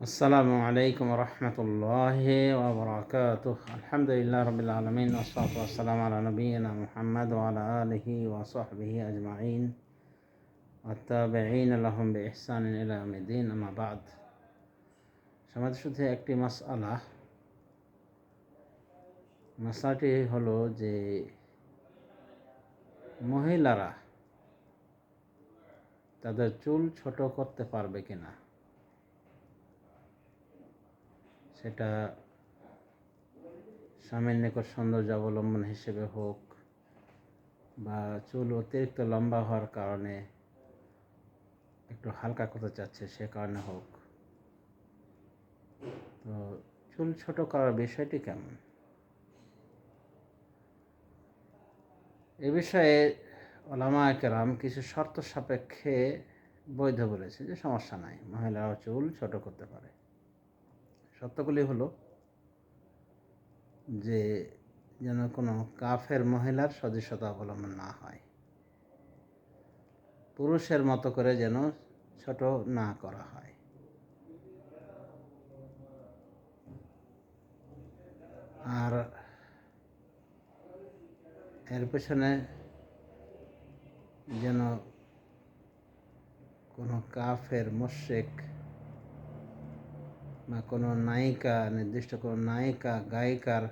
আসসালামু আলাইকুম রহমতুল্লাহ ওবরাকাত আলহামদুলিল্লাহ রবিল আলমিন ওসলাতাম আলা নবীনা মোহাম্মদ ওয়ালা আলহি ওয়াসবিহি আজমাইন আত্তাবেইন আলহম ইহসান ইলামদ্দিন আমাবাদ সমাজ শুধু একটি মাস আলাহ মশলাটি হলো যে মহিলারা তাদের চুল ছোট করতে পারবে কিনা সেটা স্বামীর নিকট সৌন্দর্য অবলম্বন হিসেবে হোক বা চুল অতিরিক্ত লম্বা হওয়ার কারণে একটু হালকা করতে চাচ্ছে সে কারণে হোক। তো চুল ছোট করার বিষয়টি কেমন? এ বিষয়ে ওলামা কেরাম কিছু শর্ত সাপেক্ষে বৈধ বলেছে যে সমস্যা নাই। মহিলারাও চুল ছোট করতে পারে। শর্তগুলি হলো যে যেন কোনো কাফের মহিলার সদস্যতা অবলম্বন না হয়। পুরুষের মতো করে যেন ছোট না করা হয়। আর এর পেছনে যেন কোনো কাফের মোশেক বা কোনো নায়িকা, নির্দিষ্ট কোনো নায়িকা, গায়িকার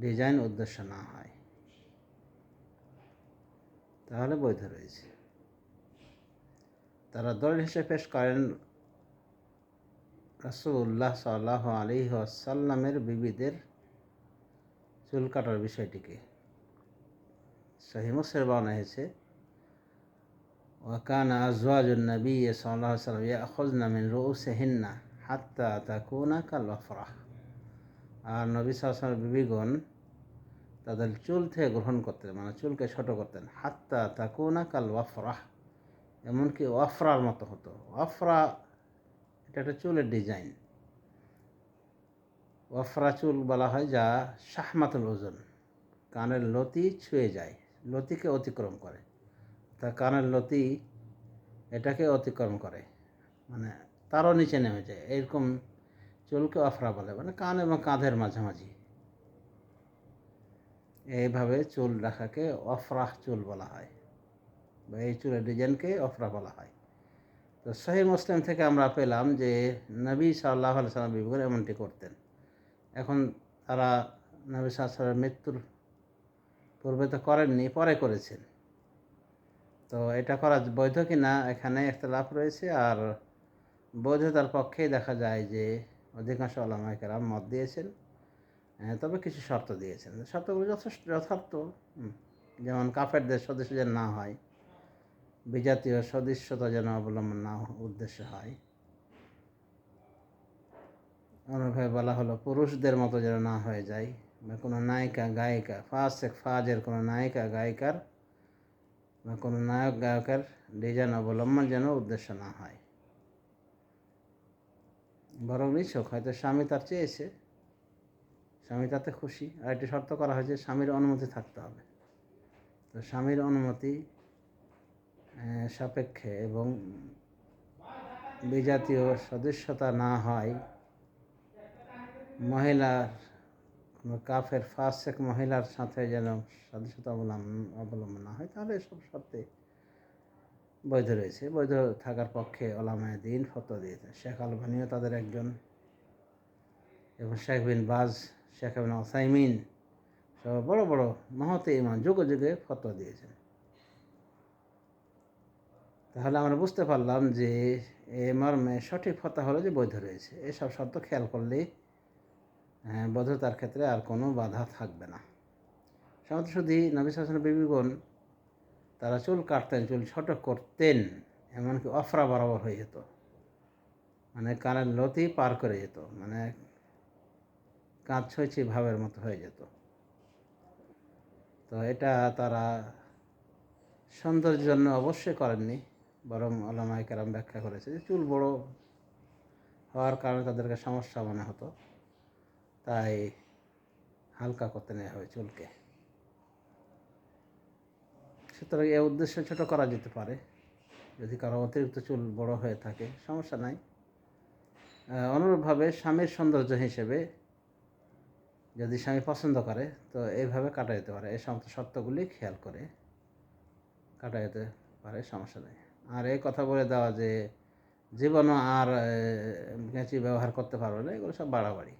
ডিজাইন উদ্দেশ্য না হয়। তাহলে বৈধ রয়েছে। তারা দল হিসেবে পেশ করেন রাসুল্লাহ সাল্লাহ আলী আসাল্লামের বিবিদের চুল কাটার বিষয়টিকে। সহি মুসের বানা হয়েছে ওয়াকান আজওয়াজুন নবী সাল্লাহ সাল্লাম ইয়াখুজনা মিন রুউসিহিন্না। হাত্তা তাকুনা কাল ওয়াফরাহ আর নবী সাল্লামের বিবিগণ তাদের চুল থেকে গ্রহণ করতেন মানে চুলকে ছোট করতেন। হাত্তা তাকুনা কাল ওয়াফরাহ এমনকি ওয়াফরার মতো হতো। ওয়াফরা এটা একটা চুলের ডিজাইন। ওয়াফরা চুল বলা হয় যা শাহমাতুল ওজন, কানের লতি ছুঁয়ে যায়, লতিকে অতিক্রম করে। তা কানের লতি এটাকে অতিক্রম করে। মানে তারও নিচে নেমে যায়। এরকম চুলকে অফরা বলে মানে কান এবং কাঁধের মাঝামাঝি। এইভাবে চুল রাখাকে অফরাহ চুল বলা হয়। বা এই চুলের ডিজাইনকে অফরা বলা হয়। তো সহি মুসলিম থেকে আমরা পেলাম যে, নবী সাল্লাহ সাল্লাম বিবেক এমনটি করতেন। এখন তারা নবী সাল্লামের মৃত্যুর পূর্বে তো করেননি, পরে করেছেন। তো এটা করা বৈধ কি না এখানে একটা লাভ রয়েছে। আর বৈধতার পক্ষেই দেখা যায় যে অধিকাংশ আলামাইকেরাম মত দিয়েছেন তবে কিছু শর্ত দিয়েছেন। শর্তগুলো যথেষ্ট, যথার্থ যেমন কাফেরদের সদস্য যেন না হয়, বিজাতীয় সদস্যতা যেন অবলম্বন না উদ্দেশ্য হয়। অন্যভাবে বলা হলো, পুরুষদের মতো যেন না হয়ে যায়। বা কোনো নায়িকা, গায়িকা ফাসেক ফাজের কোনো নায়িকা, গায়িকার বা কোনো নায়ক, গায়কের ডিজাইন অবলম্বন যেন উদ্দেশ্য না হয়। বরং নিছক হয়তো স্বামী তার চেয়েছে স্বামী তাতে খুশি। আর একটি শর্ত করা হয়েছে স্বামীর অনুমতি থাকতে হবে। তো স্বামীর অনুমতি সাপেক্ষে এবং বিজাতীয় সদস্যতা না হয়, মহিলার কাফের ফার্স্ট এক মহিলার সাথে যেন সদস্যতা অবলম্বন অবলম্বন না হয়, তাহলে এসব সত্যি বৈধ রয়েছে। বৈধ থাকার পক্ষে ওলামায় দিন ফতো দিয়েছে শেখ আলবানিও তাদের একজন এবং শেখ বিন বাজ, শেখ বিন ওসাইমিন সব বড় বড় মহতে ইমান যুগে যুগে ফতো দিয়েছেন। তাহলে আমরা বুঝতে পারলাম যে এ মর্মে সঠিক ফতা হলো যে বৈধ রয়েছে। এসব শর্ত খেয়াল করলেই বৈধতার ক্ষেত্রে আর কোনো বাধা থাকবে না। সামন্ত শুধু নবী শাসন বিবিগণ তারা চুল কাটতেন, চুল ছোট করতেন, এমনকি অফরা বরাবর হয়ে যেত। মানে কানের লতি পার করে যেত মানে কাঁচ ছইছি ভাবের মতো হয়ে যেত। তো এটা তারা সৌন্দর্যের জন্য অবশ্যই করেননি, বরং আলামাই কেরাম ব্যাখ্যা করেছে যে চুল বড় হওয়ার কারণে তাদেরকে সমস্যা মনে হতো, তাই হালকা করতে নেওয়া হবে চুলকে। সুতরাং এ উদ্দেশ্য ছোটো করা যেতে পারে। যদি কারও অতিরিক্ত চুল বড় হয়ে থাকে, সমস্যা নাই। অনুরূপভাবে স্বামীর সৌন্দর্য হিসেবে যদি স্বামী পছন্দ করে, তো এইভাবে কাটা যেতে পারে। এই সমস্ত শর্তগুলি খেয়াল করে কাটা যেতে পারে, সমস্যা নেই। আর এই কথা বলে দেওয়া যে জীবনও আর কেঁচি ব্যবহার করতে পারবে না, এগুলো সব বাড়াবাড়ি।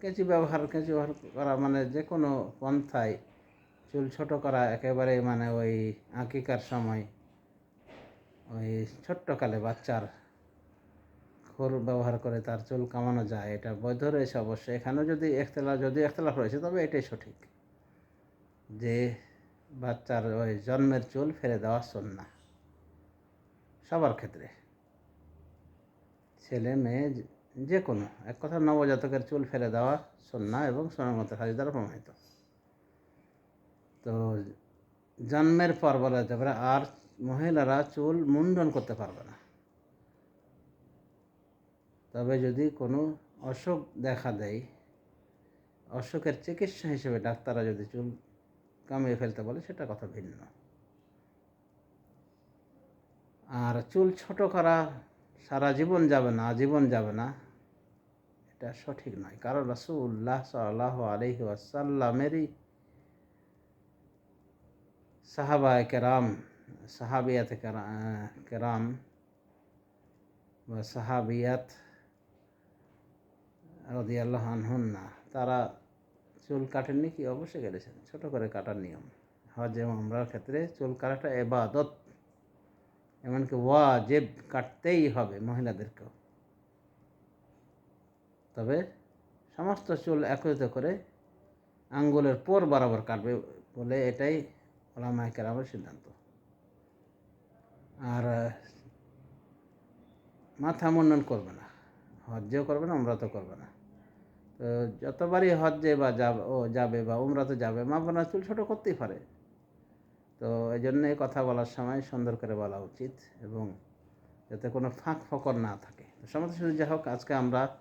কেঁচি ব্যবহার কেঁচি ব্যবহার করা মানে যে কোনো পন্থায় চুল ছোট করা একেবারে মানে ওই আঁকিকার সময়, ওই ছোট্টকালে বাচ্চার খোর ব্যবহার করে তার চুল কামানো যায়, এটা বৈধ রয়েছে অবশ্যই। এখানেও যদি একতলাফ যদি একতলাফ রয়েছে, তবে এটাই সঠিক যে বাচ্চার ওই জন্মের চুল ফেলে দেওয়া না সবার ক্ষেত্রে। ছেলে, মেয়ে, যে- কোনো, এক কথা নবজাতকের চুল ফেলে দেওয়া সন্না এবং সোনামত হাজি দ্বারা প্রমাণিত। তো জন্মের পর বলা যেতে পারে আর মহিলারা চুল মুন্ডন করতে পারবে না। তবে যদি কোনো অসুখ দেখা দেয়, অসুখের চিকিৎসা হিসেবে ডাক্তাররা যদি চুল কামিয়ে ফেলতে বলে, সেটা কথা ভিন্ন। আর চুল ছোট করা সারা জীবন যাবে না, আজীবন যাবে না, এটা সঠিক নয়। কারণ রাসুল্লাহ সাল্লাহ আলহি আসাল্লামেরই সাহাবা কেরাম, সাহাবিয়াত কেরা- কেরাম বা সাহাবিয়াত রদিয়াল্লাহ আনহুন্না, তারা চুল কাটেননি কি? অবশ্যই কেটেছেন। ছোট করে কাটার নিয়ম। হজ এবং আমরার ক্ষেত্রে চুল কাটাটা এবাদত। এমনকি ওয়াজেব কাটতেই হবে মহিলাদেরকেও। তবে সমস্ত চুল একত্রিত করে আঙ্গুলের পর বরাবর কাটবে বলে এটাই ওলামায় কেরামের সিদ্ধান্ত। আর মাথা মুন্ডন করবে না। হজ্জেও করবে না, উমরাতেও করবে না। তো যতবারই হজ্জে বা যাবে ও যাবে বা উমরাতে যাবে, মা বোনা চুল ছোটো করতেই পারে। তো এই জন্য কথা বলার সময় সুন্দর করে বলা উচিত এবং যাতে কোনো ফাঁক ফকর না থাকে। তো সমস্ত শুধু যা হোক, আজকে আমরা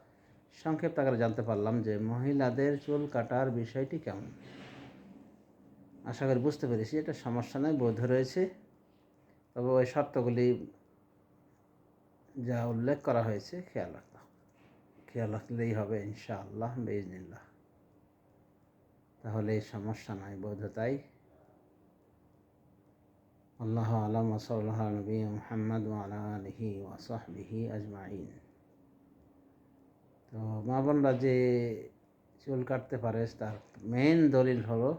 সংক্ষিপ্ত আকারে জানতে পারলাম যে মহিলাদের চুল কাটার বিষয়টি কেমন। আশা করি বুঝতে পেরেছি, এটা সমস্যা নয়, বৈধ রয়েছে। তবে ওই শর্তগুলি যা উল্লেখ করা হয়েছে, খেয়াল রাখতে খেয়াল রাখলেই হবে, ইনশাআল্লাহ বেজনিল্লাহ তাহলে সমস্যা নয় বৈধতাই আল্লাহ আলম ওসল্লাহ নবী মোহাম্মদ আলহি ওয়াসাহবিহি আজমাইন। তো মা বোনরা যে চুল কাটতে পারে, তার মেন দলিল হলো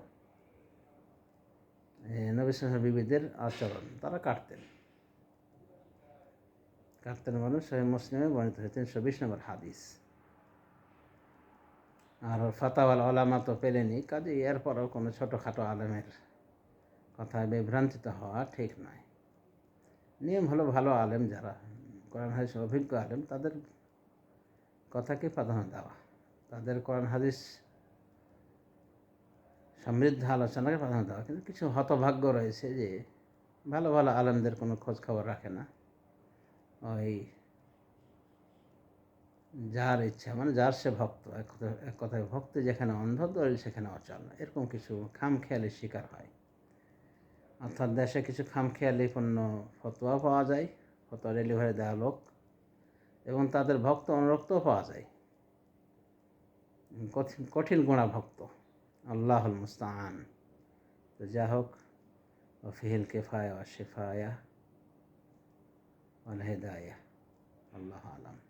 নবী বিবিদের আচরণ, তারা কাটতেন। কাটতেন মানুষ সহি মুসলিমে বর্ণিত হয়েছে তিনশো বিশ নম্বর হাদিস। আর ফাতাওয়াল আলামা তো পেলেনি কাজে এরপরও কোনো ছোটোখাটো আলেমের কথায় বিভ্রান্তিত হওয়া ঠিক নয়। নিয়ম হলো ভালো আলেম যারা, কোরআন হাদিস অভিজ্ঞ আলেম, তাদের কথাকে প্রাধান্য দেওয়া। তাদের কোরআন হাদিস সমৃদ্ধ আলোচনাকে প্রাধান্য দেওয়া। কিন্তু কিছু হতভাগ্য রয়েছে যে ভালো ভালো আলেমদের কোনো খোঁজ খবর রাখে না। ওই যার ইচ্ছা মানে যার সে ভক্ত, এক কথায় ভক্তি, যেখানে অন্ধ দলিল সেখানে অচল। এরকম কিছু খামখেয়ালির শিকার হয়। অর্থাৎ দেশে কিছু খামখেয়ালিপূর্ণ ফতোয়া পাওয়া যায়, ফতোয়া ডেলিভারি দেওয়া লোক, এবং তাদের ভক্ত অনুরক্তও পাওয়া যায়। কঠিন কঠিন গোড়া ভক্ত। আল্লাহুল মুস্তান তো যা হোক ফিহিল কেফায়া শেফায়া আল হেদায়া আল্লাহ আলম